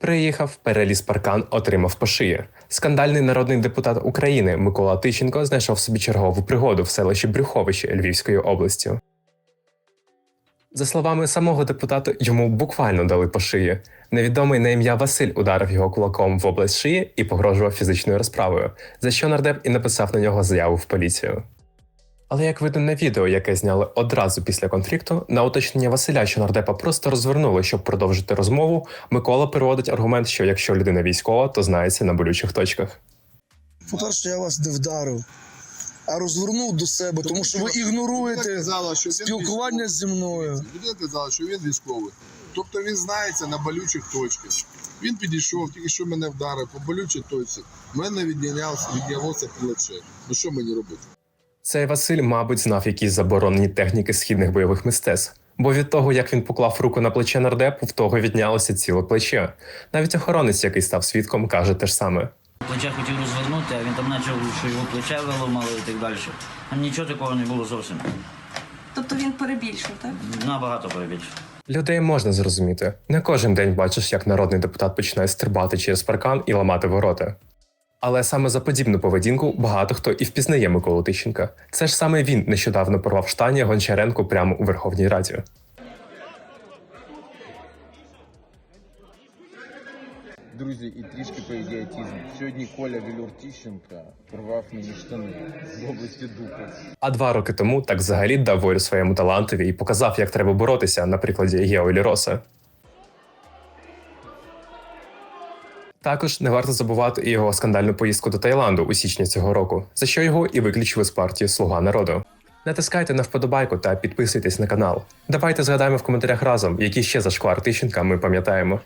Приїхав, переліз паркан, отримав по шиї. Скандальний народний депутат України Микола Тищенко знайшов собі чергову пригоду в селищі Брюховичі Львівської області. За словами самого депутата, йому буквально дали по шиї. Невідомий на ім'я Василь ударив його кулаком в область шиї і погрожував фізичною розправою, за що нардеп і написав на нього заяву в поліцію. Але як видно на відео, яке зняли одразу після конфлікту, на уточнення Василя, що нардепа просто розвернули, щоб продовжити розмову, Микола переводить аргумент, що якщо людина військова, то знається на болючих точках. По-перше, я вас не вдарив, а розвернув до себе, тому що ви ігноруєте казала, що він спілкування зі мною. Людина казала, що він військовий. Тобто він знається на болючих точках. Він підійшов, тільки що мене вдарив по болючій точці. В мене віднялося, віднялося плече. Ну що мені робити? Цей Василь, мабуть, знав якісь заборонені техніки східних бойових мистецтв. Бо від того, як він поклав руку на плече нардепу, в того віднялося ціле плече. Навіть охоронець, який став свідком, каже те ж саме. Плече хотів розвернути, а він там почав, що його плече виламали і так далі. Там нічого такого не було зовсім. Тобто він перебільшив, так? Набагато перебільше. Людей можна зрозуміти. Не кожен день бачиш, як народний депутат починає стрибати через паркан і ламати ворота. Але саме за подібну поведінку багато хто і впізнає Миколу Тищенка. Це ж саме він нещодавно порвав штані Гончаренку прямо у Верховній Раді. Друзі, і трішки по ідіотізму. Сьогодні Коля Вілюр Тіщенка порвав мені штани в області дупи. А два роки тому так взагалі дав волю своєму талантові і показав, як треба боротися на прикладі Гео Ліроса. Також не варто забувати його скандальну поїздку до Таїланду у січні цього року, за що його і виключили з партії Слуга народу. Натискайте на вподобайку та підписуйтесь на канал. Давайте згадаємо в коментарях разом, які ще зашквар Тищенка ми пам'ятаємо.